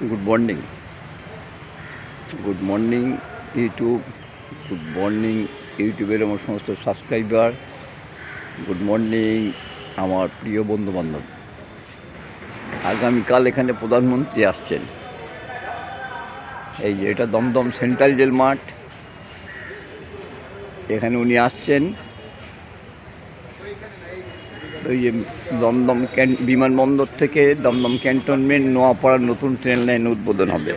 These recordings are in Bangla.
Good morning good morning YouTube good morning ইউটিউবের আমার সমস্ত সাবস্ক্রাইবার গুড মর্নিং আমার প্রিয় বন্ধুবান্ধব। আগামীকাল এখানে প্রধানমন্ত্রী আসছেন। এই যে এটা দমদম সেন্ট্রাল জেল মাঠ। এখানে উনি আসছেন। ওই যে দমদম ক্যান, বিমানবন্দর থেকে দমদম ক্যান্টনমেন্ট নোয়াপাড়ার নতুন ট্রেন লাইন উদ্বোধন হবে।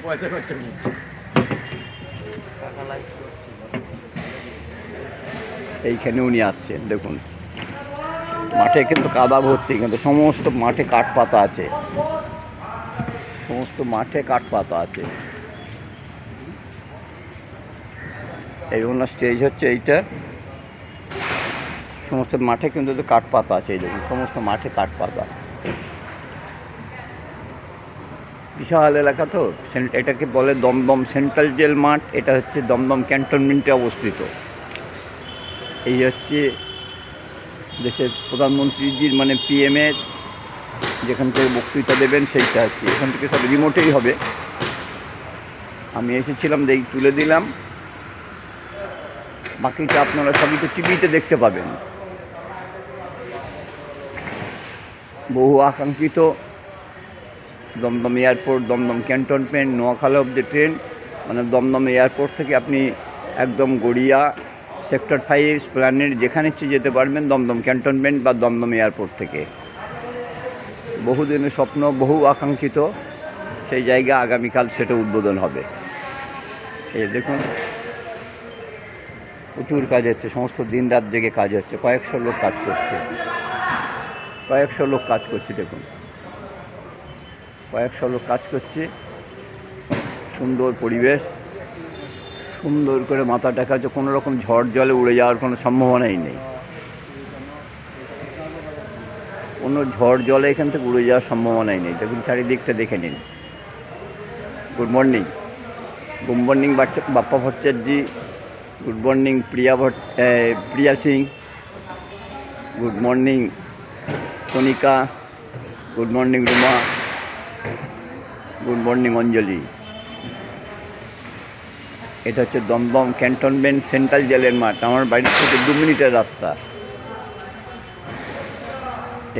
এইখানে উনি আসছেন, দেখুন। মাঠে কিন্তু কাদা ভর্তি, কিন্তু সমস্ত মাঠে কাঠ পাতা আছে। সমস্ত মাঠে কাঠ পাতা আছে। এই ওনার স্টেজ হচ্ছে এইটা। সমস্ত মাঠে কিন্তু কাঠ পাতা আছে এই দেখুন, সমস্ত মাঠে কাঠ পাতা বিশাল এলাকা তো এটাকে বলে দমদম সেন্ট্রাল জেল মাঠ, এটা হচ্ছে দমদম ক্যান্টনমেন্টে অবস্থিত। এই হচ্ছে দেশের প্রধানমন্ত্রীজির মানে পিএমের যেখান থেকে বক্তৃতা দেবেন, সেইটা হচ্ছে। এখান থেকে সব রিমোটেই হবে। আমি এসেছিলাম দেই তুলে দিলাম। বাকিটা আপনারা সবই তো টিভিতে দেখতে পাবেন। বহু আকাঙ্ক্ষিত। Dumdum airport, Dumdum cantonment, Noakhali of the train মানে দমদম এয়ারপোর্ট থেকে আপনি একদম গড়িয়া, সেক্টর ফাইভ প্ল্যানের যেখানে ইচ্ছে যেতে পারবেন, দমদম ক্যান্টনমেন্ট বা দমদম এয়ারপোর্ট থেকে। বহুদিনের স্বপ্ন, বহু আকাঙ্ক্ষিত, সেই জায়গা আগামীকাল সেটা উদ্বোধন হবে। এই দেখুন, প্রচুর কাজ হচ্ছে, সমস্ত দিন রাত জেগে কাজ হচ্ছে, কয়েকশো লোক কাজ করছে। কয়েকশো লোক কাজ করছে, দেখুন। কয়েকশো লোক কাজ করছে। সুন্দর পরিবেশ। সুন্দর করে মাথা হচ্ছে কোনো রকম ঝড় জলে উড়ে যাওয়ার কোনো সম্ভাবনাই নেই। কোনো ঝড় জলে এখান থেকে উড়ে যাওয়ার সম্ভাবনাই নেই। দেখুন, চারিদিকটা দেখে নিন। Good morning. গুড মর্নিং, বাচ্চা, Bappa Bhattacharya. Good morning, Priya Bhatt Priya Singh. Good morning Kanika good morning Ruma good morning Anjali এটা হচ্ছে দমদম ক্যান্টনমেন্ট সেন্ট্রাল জেলের মাঠ। আমার বাড়ির থেকে দু মিনিটের রাস্তা।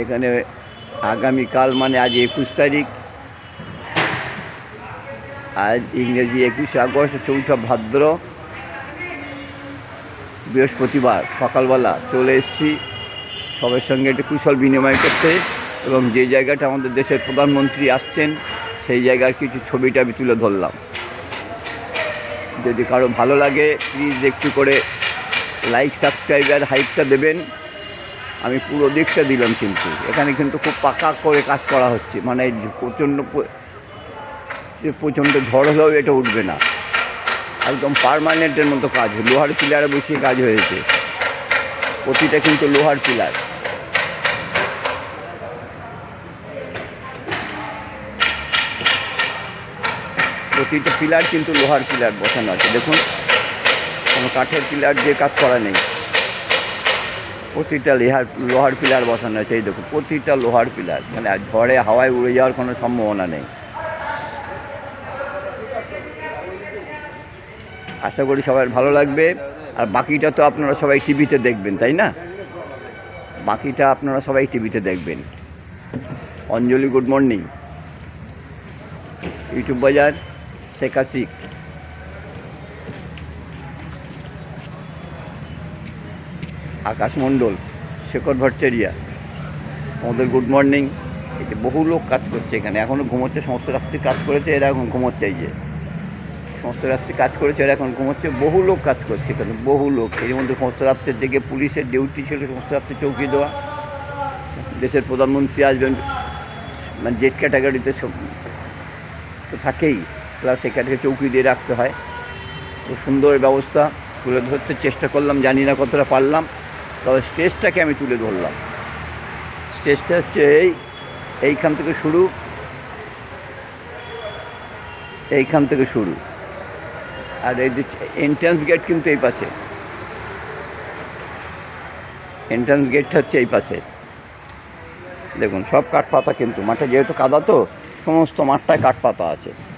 এখানে আগামীকাল মানে আজ একুশ তারিখ, আজ ইংরেজি একুশে আগস্ট, চৌঠা ভাদ্র, বৃহস্পতিবার, সকালবেলা চলে এসেছি। সবার সঙ্গে একটু কুশল বিনিময় করছে এবং যে জায়গাটা আমাদের দেশের প্রধানমন্ত্রী আসছেন, সেই জায়গার কিছু ছবিটা আমি তুলে ধরলাম। যদি কারও ভালো লাগে প্লিজ একটু করে লাইক সাবস্ক্রাইব আর হাইকটা দেবেন। আমি পুরো দিকটা দিলাম কিন্তু। এখানে কিন্তু খুব পাকা করে কাজ করা হচ্ছে। মানে প্রচণ্ড প্রচণ্ড ঝড় হলেও এটা উঠবে না। একদম পারমানেন্টের মতো কাজ। লোহার পিলারে বসিয়ে কাজ হয়েছে। প্রতিটা কিন্তু লোহার পিলার। প্রতিটা পিলার কিন্তু লোহার পিলার বসানো আছে। দেখুন, কোনো কাঠের পিলার দিয়ে কাজ করা নেই। প্রতিটা লোহার লোহার পিলার বসানো আছে। এই দেখুন, প্রতিটা লোহার পিলার। মানে ঝড়ে, হাওয়ায় উড়ে যাওয়ার কোনো সম্ভাবনা নেই। আশা করি সবার ভালো লাগবে। আর বাকিটা তো আপনারা সবাই টিভিতে দেখবেন, তাই না? বাকিটা আপনারা সবাই টিভিতে দেখবেন। অঞ্জলি, গুড মর্নিং। ইউটিউব বাজার। শেখ হাসিক। আকাশ মণ্ডল, শেখর ভট্টাচারিয়া, তোমাদের গুড মর্নিং। যে বহু লোক কাজ করছে এখানে। এখনও ঘুমোচ্ছে, সমস্ত রাত্রি কাজ করেছে, এরা এখন ঘুমোচ্ছে এই যে। সমস্ত রাত্রি কাজ করেছে, এরা এখন ঘুমোচ্ছে, বহু লোক কাজ করছে এখানে, বহু লোক। এর মধ্যে সমস্ত রাত্রের দিকে পুলিশের ডিউটি ছিল, সমস্ত রাত্রে চৌকি দেওয়া। দেশের প্রধানমন্ত্রী আসবেন মানে জেট ক্যাটাগরিতে সব তো থাকেই। প্লাস এখানে চৌকি দিয়ে রাখতে হয়। খুব সুন্দর ব্যবস্থা। তুলে ধরতে চেষ্টা করলাম, জানি না কতটা পারলাম। তবে স্টেজটাকে আমি তুলে ধরলাম। স্টেজটা হচ্ছে এই, এইখান থেকে শুরু। এইখান থেকে শুরু। আর এই যে এন্ট্রান্স গেট কিন্তু এই পাশে। এন্ট্রান্স গেটটা হচ্ছে এই পাশে। দেখুন, সব কাঠ পাতা কিন্তু। মাঠে যেহেতু কাদা তো, সমস্ত মাঠটায় কাঠ পাতা আছে।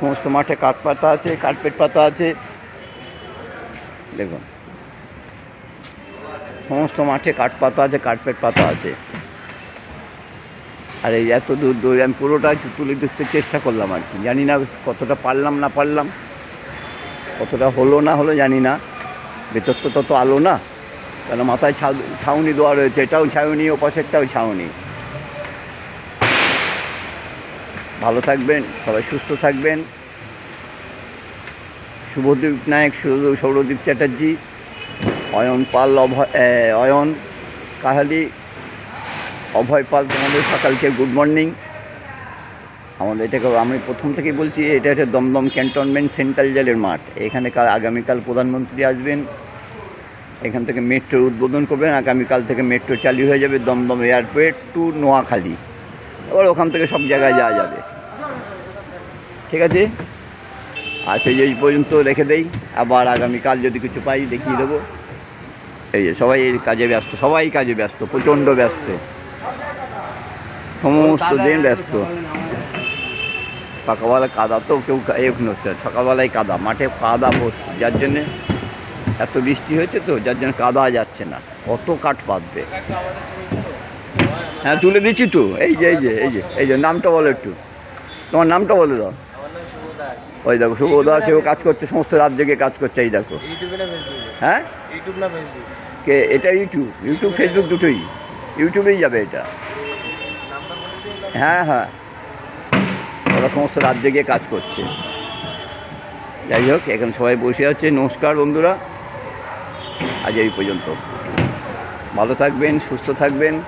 সমস্ত মাঠে কাঠ পাতা আছে কার্পেট পাতা আছে। দেখুন। সমস্ত মাঠে কাঠ পাতা আছে কার্পেট পাতা আছে। আর এই এত দূর দূর, আমি পুরোটা তুলে ধরতে চেষ্টা করলাম আর কি। জানি না কতটা পারলাম, না পারলাম। কতটা হলো, না হলো, জানি না। ভেতর তো তত আলো না। কেন মাথায় ছাউ- ছাউনি দেওয়া রয়েছে, এটাও ছাউনি ও পাশেরটাও ছাউনি ভালো থাকবেন, সবাই সুস্থ থাকবেন। শুভদীপ নায়ক সৌর- সৌরদীপ চ্যাটার্জি, অয়ন পাল, অভয় অয়ন কাহালি, অভয় পাল, তোমাদের সকালকে গুড মর্নিং। আমাদের এটাকে আমি প্রথম থেকেই বলছি, এটা হচ্ছে দমদম ক্যান্টনমেন্ট সেন্ট্রাল জেলের মাঠ। এখানে কাল আগামীকাল প্রধানমন্ত্রী আসবেন। এখান থেকে মেট্রোর উদ্বোধন করবেন। আগামীকাল থেকে মেট্রো চালু হয়ে যাবে দমদম এয়ারপোর্ট টু নোয়াখালী। এবার ওখান থেকে সব জায়গায় যাওয়া যাবে। ঠিক আছে? আজ এই এই পর্যন্ত রেখে দেই। আবার আগামীকাল যদি কিছু পাই দেখিয়ে দেবো। এই যে সবাই এই কাজে ব্যস্ত সবাই কাজে ব্যস্ত প্রচণ্ড ব্যস্ত। সমস্ত দিন ব্যস্ত। সকালবেলা কাদা তো কেউ এ হচ্ছে। সকালবেলায় কাদা মাঠে কাদা ভর্তি যার জন্যে এত বৃষ্টি হয়েছে তো যার জন্য কাদা যাচ্ছে না। কত কাঠ পাতবে হ্যাঁ তুলে দিচ্ছি তো। এই যে এই যে এই যে এই যে নামটা বলো একটু। তোমার নামটা বলে দাও। ওই দেখো শুভ দাস সেও কাজ করছে সমস্ত রাত জেগে কাজ করছে এই দেখো। হ্যাঁ? ইউটিউব না ফেসবুক? কে? এটা ইউটিউব। ইউটিউব ফেসবুক দুটোই। ইউটিউবেই যাবে এটা। হ্যাঁ হ্যাঁ। ওরা সমস্ত রাত জেগে কাজ করছে। যাই হোক এখানে সবাই বসে আছে। নমস্কার বন্ধুরা। আজ এই পর্যন্ত। ভালো থাকবেন সুস্থ থাকবেন।